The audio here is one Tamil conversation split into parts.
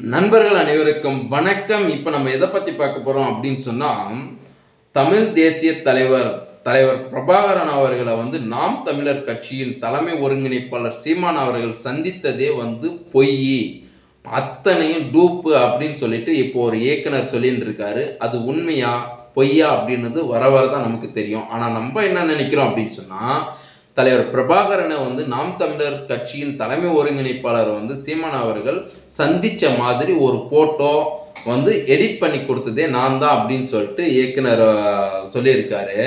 நண்பர்கள் அனைவருக்கும் வணக்கம். இப்போ நம்ம எதை பற்றி பார்க்க போகிறோம் அப்படின்னு சொன்னால் தமிழ் தேசிய தலைவர் தலைவர் பிரபாகரன் அவர்களை வந்து நாம் தமிழர் கட்சியின் தலைமை ஒருங்கிணைப்பாளர் சீமான் அவர்கள் சந்தித்ததே வந்து பொய். அத்தனையும் டூப்பு அப்படின்னு சொல்லிட்டு இப்போ ஒரு இயக்குனர் சொல்லிட்டு இருக்காரு அது உண்மையா பொய்யா அப்படின்றது வர வர தான் நமக்கு தெரியும். ஆனால் நம்ம என்ன நினைக்கிறோம் அப்படின்னு சொன்னால் தலைவர் பிரபாகரனை வந்து நாம் தமிழர் கட்சியின் தலைமை ஒருங்கிணைப்பாளர் வந்து சீமான் அவர்கள் சந்தித்த மாதிரி ஒரு போட்டோ வந்து எடிட் பண்ணி கொடுத்ததே நான் தான் அப்படின்னு சொல்லிட்டு இயக்குனர் சொல்லியிருக்காரு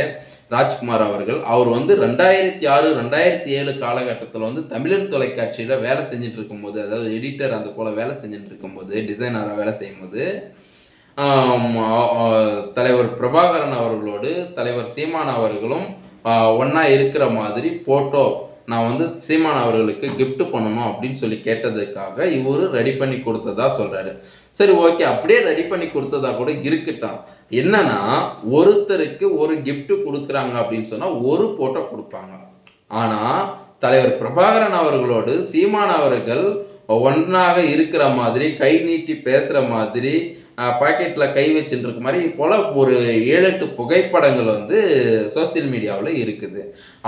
ராஜ்குமார் அவர்கள். அவர் வந்து ரெண்டாயிரத்தி ஆறு ரெண்டாயிரத்தி ஏழு காலகட்டத்தில் வந்து தமிழன் தொலைக்காட்சியில் வேலை செஞ்சுட்டு இருக்கும்போது அதாவது எடிட்டர் அந்த போல் வேலை செஞ்சுட்டு இருக்கும்போது டிசைனராக வேலை செய்யும்போது தலைவர் பிரபாகரன் அவர்களோடு தலைவர் சீமான் அவர்களும் ஒன்றா இருக்கிற மாதிரி ஃபோட்டோ நான் வந்து சீமான் அவர்களுக்கு கிஃப்ட் பண்ணணும் அப்படின்னு சொல்லி கேட்டதுக்காக இவரு ரெடி பண்ணி கொடுத்ததா சொல்கிறாரு சரி ஓகே அப்படியே ரெடி பண்ணி கொடுத்ததா கூட இருக்கட்டும். என்னன்னா ஒருத்தருக்கு ஒரு கிஃப்ட் கொடுக்குறாங்க அப்படின்னு சொன்னால் ஒரு ஃபோட்டோ கொடுப்பாங்க. ஆனால் தலைவர் பிரபாகரன் அவர்களோடு சீமான் அவர்கள் ஒன்றாக இருக்கிற மாதிரி கை நீட்டி பேசுகிற மாதிரி பாக்கெட்டில் கை வச்சுட்டு இருக்க மாதிரி போல் ஒரு ஏழு எட்டு புகைப்படங்கள் வந்து சோசியல் மீடியாவில் இருக்குது.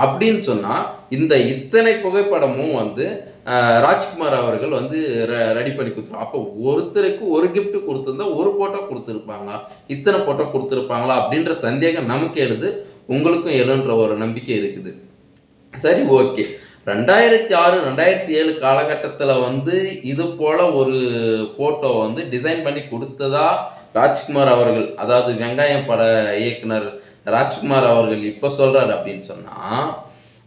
அப்படின்னு சொன்னால் இந்த இத்தனை புகைப்படமும் வந்து ராஜ்குமார் அவர்கள் வந்து ரெடி பண்ணி கொடுத்துருவாங்க அப்போ ஒருத்தருக்கு ஒரு கிஃப்ட் கொடுத்துருந்தா ஒரு ஃபோட்டோ கொடுத்துருப்பாங்களா? இத்தனை ஃபோட்டோ கொடுத்துருப்பாங்களா? அப்படின்ற சந்தேகம் நமக்கு எழுது உங்களுக்கும் எழுன்ற ஒரு நம்பிக்கை இருக்குது. சரி ஓகே ரெண்டாயிரத்தி ஆறு ரெண்டாயிரத்தி ஏழு காலகட்டத்தில் வந்து இது போல் ஒரு ஃபோட்டோ வந்து டிசைன் பண்ணி கொடுத்ததா ராஜ்குமார் அவர்கள் அதாவது வெங்காயம் பட இயக்குனர் ராஜ்குமார் அவர்கள் இப்போ சொல்கிறார் அப்படின்னு சொன்னால்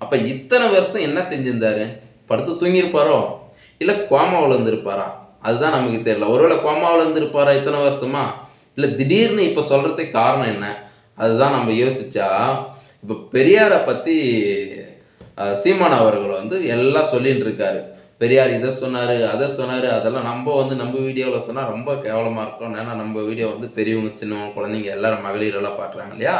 அப்போ இத்தனை வருஷம் என்ன செஞ்சிருந்தாரு? படுத்து தூங்கியிருப்பாரோ? இல்லை கோமாவில் இருந்திருப்பாரா அதுதான் நமக்கு தெரியல. ஒருவேளை கோமாவில் இருந்திருப்பாரா இத்தனை வருஷமா? இல்லை திடீர்னு இப்போ சொல்கிறதுக்கு காரணம் என்ன? அதுதான் நம்ம யோசிச்சா இப்போ பெரியாரை பற்றி சீமான் அவர்கள் வந்து எல்லாம் சொல்லிட்டு இருக்காரு பெரியார் இதை சொன்னார் அதை சொன்னார் அதெல்லாம் நம்ம வந்து நம்ம வீடியோவில் சொன்னால் ரொம்ப கேவலமாக இருக்கும். ஏன்னா நம்ம வீடியோ வந்து பெரியவங்க சின்னவங்க குழந்தைங்க எல்லாரும் மகளிரெல்லாம் பார்க்குறாங்க இல்லையா?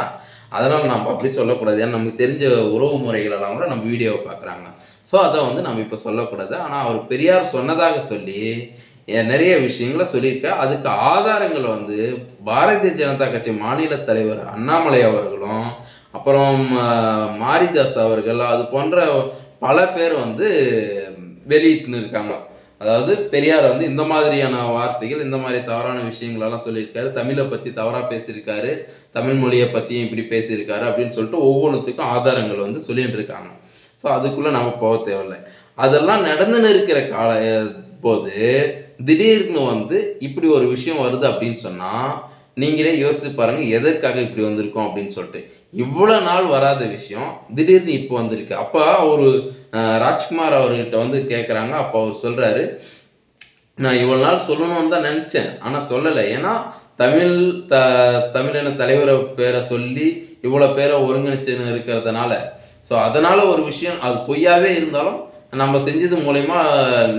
அதனால் நம்ம அப்படி சொல்லக்கூடாது. ஏன்னா நமக்கு தெரிஞ்ச உறவு முறைகளெல்லாம் கூட நம்ம வீடியோவை பார்க்குறாங்க. ஸோ அதை வந்து நம்ம இப்போ சொல்லக்கூடாது. ஆனால் அவர் பெரியார் சொன்னதாக சொல்லி நிறைய விஷயங்களை சொல்லியிருக்கார் அதுக்கு ஆதாரங்கள் வந்து பாரதிய ஜனதா கட்சி மாநில தலைவர் அண்ணாமலை அவர்களும் அப்புறம் மாரிதாஸ் அவர்கள் அது போன்ற பல பேர் வந்து வெளியிட்டுன்னு இருக்காங்க. அதாவது பெரியார் வந்து இந்த மாதிரியான வார்த்தைகள் இந்த மாதிரி தவறான விஷயங்களெல்லாம் சொல்லியிருக்காரு. தமிழை பற்றி தவறாக பேசியிருக்காரு. தமிழ் மொழியை பற்றியும் இப்படி பேசியிருக்காரு அப்படின்னு சொல்லிட்டு ஒவ்வொன்றுத்துக்கும் ஆதாரங்கள் வந்து சொல்லிட்டு இருக்காங்க. ஸோ அதுக்குள்ளே நம்ம போக தேவையில்லை. அதெல்லாம் நடந்துன்னு இருக்கிற கால போது திடீர்னு வந்து இப்படி ஒரு விஷயம் வருது அப்படின்னு சொன்னால் நீங்களே யோசித்து பாருங்கள் எதற்காக இப்படி வந்திருக்கோம் அப்படின்னு சொல்லிட்டு. இவ்வளோ நாள் வராத விஷயம். திடீர்னு இப்போ வந்திருக்கு. அப்போ ஒரு ராஜ்குமார் அவர்கிட்ட வந்து கேட்குறாங்க அப்போ அவர் சொல்கிறாரு நான் இவ்வளோ நாள் சொல்லணும்னு தான் நினச்சேன். ஆனால் சொல்லலை. ஏன்னா தமிழ் த தமிழின தலைவரை பேரை சொல்லி இவ்வளோ பேரை ஒருங்கிணைச்சுன்னு இருக்கிறதுனால. ஸோ அதனால் ஒரு விஷயம் அது பொய்யாவே இருந்தாலும் நம்ம செஞ்சது மூலயமா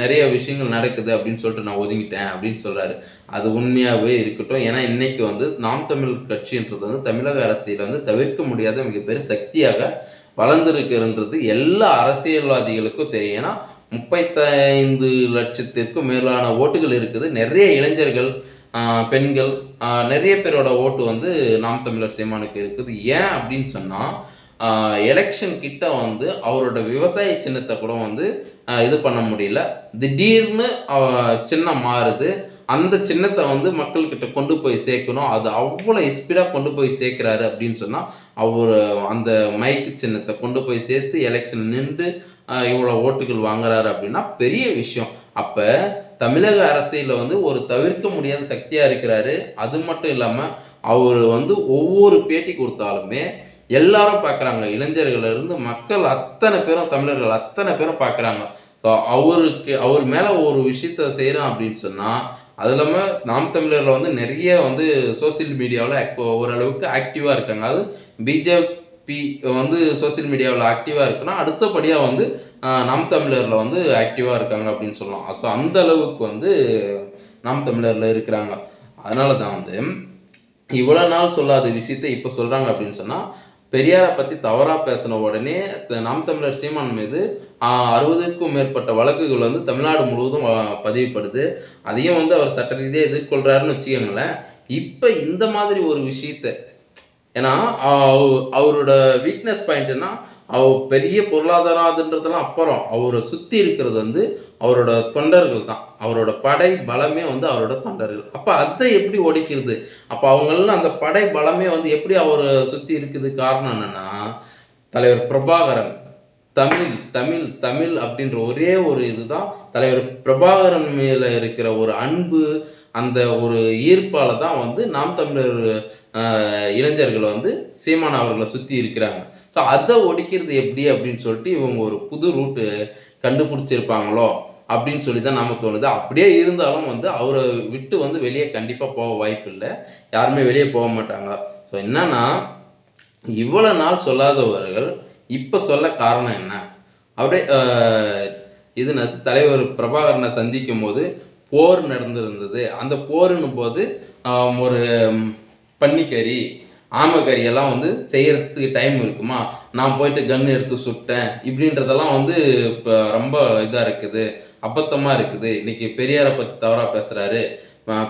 நிறைய விஷயங்கள் நடக்குது அப்படின்னு சொல்லிட்டு நான் ஒதுங்கிட்டேன் அப்படின்னு சொல்கிறாரு அது உண்மையாகவே இருக்கட்டும். ஏன்னா இன்றைக்கி வந்து நாம் தமிழ் கட்சின்றது வந்து தமிழக அரசியல் வந்து தவிர்க்க முடியாத மிகப்பெரிய சக்தியாக வளர்ந்துருக்குன்றது எல்லா அரசியல்வாதிகளுக்கும் தெரியும். ஏன்னா முப்பத்தைந்து லட்சத்திற்கும் மேலான ஓட்டுகள் இருக்குது. நிறைய இளைஞர்கள் பெண்கள் நிறைய பேரோட ஓட்டு வந்து நாம் தமிழர் சீமானுக்கு இருக்குது. ஏன் அப்படின்னு சொன்னால் எலெக்ஷன் கிட்ட வந்து அவரோட விவசாய சின்னத்தை கூட வந்து இது பண்ண முடியல. திடீர்னு சின்னம் மாறுது. அந்த சின்னத்தை வந்து மக்கள்கிட்ட கொண்டு போய் சேர்க்கணும். அது அவ்வளோ ஸ்பீடாக கொண்டு போய் சேர்க்குறாரு அப்படின்னு சொன்னால் அவர் அந்த மைக்கு சின்னத்தை கொண்டு போய் சேர்த்து எலெக்ஷன் நின்று இவ்வளோ ஓட்டுகள் வாங்குறாரு அப்படின்னா பெரிய விஷயம். அப்போ தமிழக அரசியலில் வந்து ஒரு தவிர்க்க முடியாத சக்தியாக இருக்கிறாரு. அது மட்டும் இல்லாமல் அவர் வந்து ஒவ்வொரு பேட்டி கொடுத்தாலுமே எல்லாரும் பார்க்குறாங்க. இளைஞர்களிருந்து மக்கள் அத்தனை பேரும் தமிழர்கள் அத்தனை பேரும் பார்க்குறாங்க. ஸோ அவருக்கு அவர் மேலே ஒரு விஷயத்த செய்கிறோம் அப்படின்னு சொன்னால் அது இல்லாமல் நாம் தமிழரில் வந்து நிறைய வந்து சோஷியல் மீடியாவில் ஓரளவுக்கு ஆக்டிவாக இருக்காங்க. அது பிஜேபி வந்து சோஷியல் மீடியாவில் ஆக்டிவாக இருக்குன்னா அடுத்தபடியாக வந்து நாம் தமிழரில் வந்து ஆக்டிவாக இருக்காங்க அப்படின்னு சொல்லலாம். ஸோ அந்த அளவுக்கு வந்து நாம் தமிழரில் இருக்கிறாங்க. அதனால தான் வந்து இவ்வளோ நாள் சொல்லாத விஷயத்தை இப்போ சொல்கிறாங்க அப்படின்னு சொன்னால் பெரியாரை பற்றி தவறாக பேசின உடனே நாம் தமிழர் சீமான் மீது அறுபதுக்கும் மேற்பட்ட வழக்குகள் வந்து தமிழ்நாடு முழுவதும் பதிவுப்படுது அதையும் வந்து அவர் சட்ட ரீதியாக எதிர்கொள்கிறாருன்னு வச்சுக்கோங்களேன். இப்போ இந்த மாதிரி ஒரு விஷயத்த ஏன்னா அவ- அவரோட வீக்னஸ் பாயிண்ட்னா அவர் பெரிய பொருளாதாரம் அதுன்றதெல்லாம் அப்புறம் அவரை சுற்றி இருக்கிறது வந்து அவரோட தொண்டர்கள் தான். அவரோட படை பலமே வந்து அவரோட தொண்டர்கள். அப்போ அதை எப்படி ஒடிக்கிறது அப்போ அவங்களெல்லாம் அந்த படை பலமே வந்து எப்படி அவரை சுற்றி இருக்குது? காரணம் என்னென்னா தலைவர் பிரபாகரன் தமிழ் தமிழ் தமிழ் அப்படின்ற ஒரே ஒரு இதுதான். தலைவர் பிரபாகரன் மேலே இருக்கிற ஒரு அன்பு அந்த ஒரு ஈர்ப்பால தான் வந்து நாம் தமிழர் இளைஞர்கள் வந்து சீமான் அவர்களை சுற்றி இருக்கிறாங்க. ஸோ அதை ஒடிக்கிறது எப்படி அப்படின்னு சொல்லிட்டு இவங்க ஒரு புது ரூட்டு கண்டுபிடிச்சிருப்பாங்களோ அப்படின்னு சொல்லி தான் நமக்கு தோணுது. அப்படியே இருந்தாலும் வந்து அவரை விட்டு வந்து வெளியே கண்டிப்பாக போக வாய்ப்பு இல்லை. யாருமே வெளியே போக மாட்டாங்க. ஸோ என்னன்னா இவ்வளோ நாள் சொல்லாதவர்கள் இப்போ சொல்ல காரணம் என்ன? அப்படியே இது ந- தலைவர் பிரபாகரனை சந்திக்கும் போது போர் நடந்திருந்தது. அந்த போருன்னும் போது ஒரு பன்னிக்கறி ஆமைக்கறி வந்து செய்கிறதுக்கு டைம் இருக்குமா? நான் போயிட்டு கன் எடுத்து சுட்டேன். இப்படின்றதெல்லாம் வந்து இப்போ ரொம்ப இதாக இருக்குது. அபத்தமாக இருக்குது. இன்னைக்கு பெரியாரை பற்றி தவறாக பேசுகிறாரு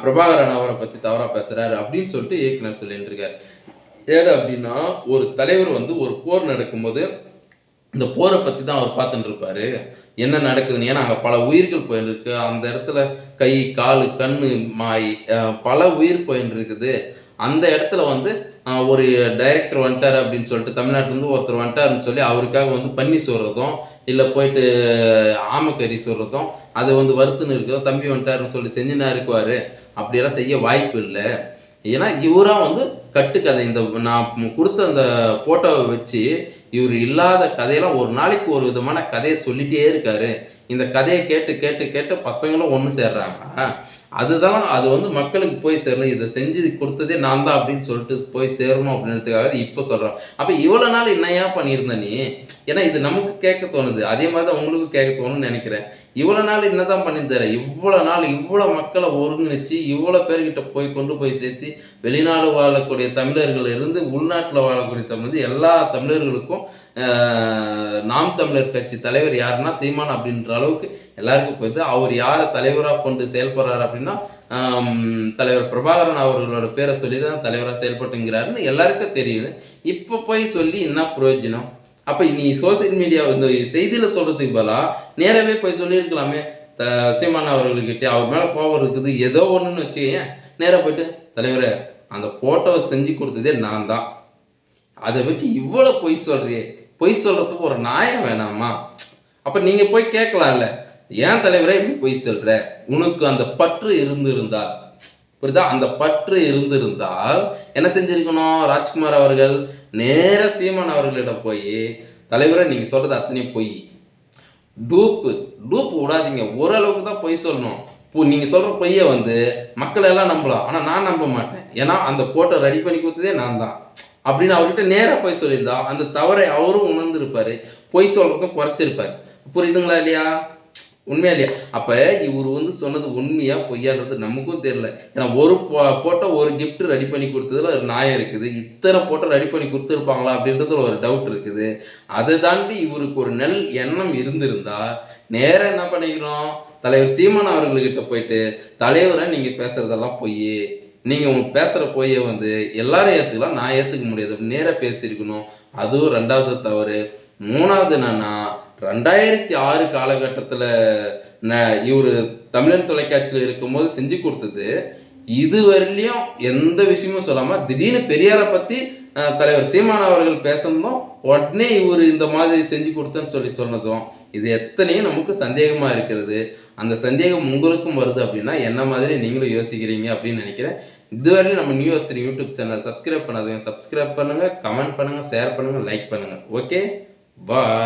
பிரபாகரன் அவரை பற்றி தவறாக பேசுகிறாரு அப்படின்னு சொல்லிட்டு இயக்குனர் சொல்லிட்டு இருக்காரு. ஏடு அப்படின்னா ஒரு தலைவர் வந்து ஒரு போர் நடக்கும்போது இந்த போரை பற்றி தான் அவர் பார்த்துட்டு இருப்பாரு. என்ன நடக்குதுன்னு? ஏன்னா அங்கே பல உயிர்கள் போயின்னு அந்த இடத்துல கை கால் கண் மாய் பல உயிர் போயின்னு இருக்குது அந்த இடத்துல வந்து ஒரு டைரக்டர் வந்துட்டார் அப்படின்னு சொல்லிட்டு தமிழ்நாட்டிலேருந்து ஒருத்தர் வந்துட்டாருன்னு சொல்லி அவருக்காக வந்து பண்ணி சொல்கிறதும் இல்லை போயிட்டு ஆமக்கறி சொல்கிறதும் அதை வந்து வருத்துன்னு இருக்கிறதும் தம்பி வந்துட்டாருன்னு சொல்லி செஞ்சுனா இருக்குவார். அப்படியெல்லாம் செய்ய வாய்ப்பு இல்லை. ஏன்னா இவராக வந்து கட்டுக்கதை. இந்த நான் கொடுத்த அந்த போட்டோவை வச்சு இவர் இல்லாத கதையெல்லாம் ஒரு நாளைக்கு ஒரு விதமான கதையை சொல்லிட்டே இருக்காரு. இந்த கதையை கேட்டு கேட்டு கேட்டு பசங்களும் ஒன்று சேர்றாங்க. அதுதான் அது வந்து மக்களுக்கு போய் சேரணும். இதை செஞ்சு கொடுத்ததே நான் தான் அப்படின்னு சொல்லிட்டு போய் சேரணும் அப்படின்றதுக்காக இப்போ சொல்கிறோம் அப்போ இவ்வளோ நாள் என்னையா பண்ணியிருந்த நீ? ஏன்னா இது நமக்கு கேட்க தோணுது. அதே மாதிரி தான் உங்களுக்கும் கேட்க தோணும்னு நினைக்கிறேன். இவ்வளோ நாள் என்னதான் பண்ணியிருந்தார்? இவ்வளோ நாள் இவ்வளோ மக்களை ஒருங்கிணைச்சு இவ்வளோ பேர்கிட்ட போய் கொண்டு போய் சேர்த்து வெளிநாடு வாழக்கூடிய தமிழர்கள் இருந்து உள்நாட்டில் வாழக்கூடிய தமிழ் எல்லா தமிழர்களுக்கும் நாம் தமிழர் கட்சி தலைவர் யாருன்னா சீமான் அப்படின்ற அளவுக்கு எல்லாருக்கும் போயிட்டு அவர் யாரை தலைவராக கொண்டு செயல்படுறாரு அப்படின்னா தலைவர் பிரபாகரன் அவர்களோட பேரை சொல்லி தான் தலைவராக செயல்பட்டுங்கிறாருன்னு எல்லாருக்கும் தெரியுது. இப்போ போய் சொல்லி என்ன பிரயோஜனம்? அப்போ நீ சோசியல் மீடியா இந்த செய்தியில் சொல்கிறதுக்கு பதிலாக நேராகவே போய் சொல்லியிருக்கலாமே. த சீமான் அவர்கள்கிட்ட அவர் மேலே கோவம் இருக்குது. ஏதோ ஒன்றுன்னு வச்சுக்கேன் நேராக போயிட்டு தலைவரே அந்த ஃபோட்டோவை செஞ்சு கொடுத்ததே நான் தான். அதை வச்சு இவ்வளோ பொய் சொல்கிறியே பொய் சொல்கிறதுக்கு ஒரு நியாயம் வேணாமா? அப்போ நீங்கள் போய் கேட்கலாம்ல. ஏன் தலைவரே இப்படி பொய் சொல்கிற உனக்கு அந்த பற்று இருந்திருந்தால். புரியுதா? அந்த பற்று இருந்திருந்தால் என்ன செஞ்சிருக்கணும்? ராஜ்குமார் அவர்கள் நேர சீமான் அவர்களிடம் போய் தலைவரை நீங்கள் சொல்கிறது அத்தனையும் பொய். டூப்பு டூப்பு விடாதீங்க. ஓரளவுக்கு தான் பொய் சொல்லணும். இப்போ நீங்கள் சொல்கிற பொய்யை வந்து மக்கள் எல்லாம் நம்பலாம். ஆனால் நான் நம்ப மாட்டேன். ஏன்னா அந்த போட்டோ ரெடி பண்ணி கொடுத்ததே நான் தான். அப்படின்னு அவர்கிட்ட நேராக போய் சொல்லியிருந்தா அந்த தவறை அவரும் உணர்ந்திருப்பார். பொய் சொல்கிறதும் குறைச்சிருப்பாரு. புரியுதுங்களா இல்லையா? உண்மையா இல்லையா? அப்போ இவர் வந்து சொன்னது உண்மையா பொய்யான்றது நமக்கும் தெரியல. ஏன்னா ஒரு போட்டோ ஒரு கிஃப்ட் ரெடி பண்ணி கொடுத்ததுல ஒரு நியாயம் இருக்குது. இத்தனை போட்டோ ரெடி பண்ணி கொடுத்துருப்பாங்களா அப்படின்றதுல ஒரு டவுட் இருக்குது. அதை தாண்டி இவருக்கு ஒரு நெல் எண்ணம் இருந்திருந்தா நேராக என்ன பண்ணிக்கிறோம் தலைவர் சீமான் அவர்கள்கிட்ட போயிட்டு தலைவரை நீங்கள் பேசுகிறதெல்லாம் பொய் நீங்கள் உங்க பேசுகிற பொய்யை வந்து எல்லாரும் ஏற்றுக்கலாம் நான் ஏற்றுக்க முடியாது. நேராக பேசியிருக்கணும். அதுவும் ரெண்டாவது தவறு. மூணாவது என்னன்னா ரெண்டாயிரத்தி ஆறு காலகட்டத்தில் இவர் தமிழன் தொலைக்காட்சியில் இருக்கும்போது செஞ்சு கொடுத்தது. இதுவரையிலையும் எந்த விஷயமும் சொல்லாமல் திடீர்னு பெரியாரை பற்றி தலைவர் சீமான் அவர்கள் பேசுனதும் உடனே இவர் இந்த மாதிரி செஞ்சு கொடுத்தேன்னு சொல்லி சொன்னதும் இது எத்தனையும் நமக்கு சந்தேகமாக இருக்கிறது. அந்த சந்தேகம் உங்களுக்கும் வருது அப்படின்னா என்ன மாதிரி நீங்களும் யோசிக்கிறீங்க அப்படின்னு நினைக்கிறேன். இதுவரையிலும் நம்ம news three YouTube channel subscribe பண்ணாதீங்க சப்ஸ்கிரைப் பண்ணுங்கள் கமெண்ட் பண்ணுங்கள் ஷேர் பண்ணுங்கள் லைக் பண்ணுங்கள் ஓகே? பாய்.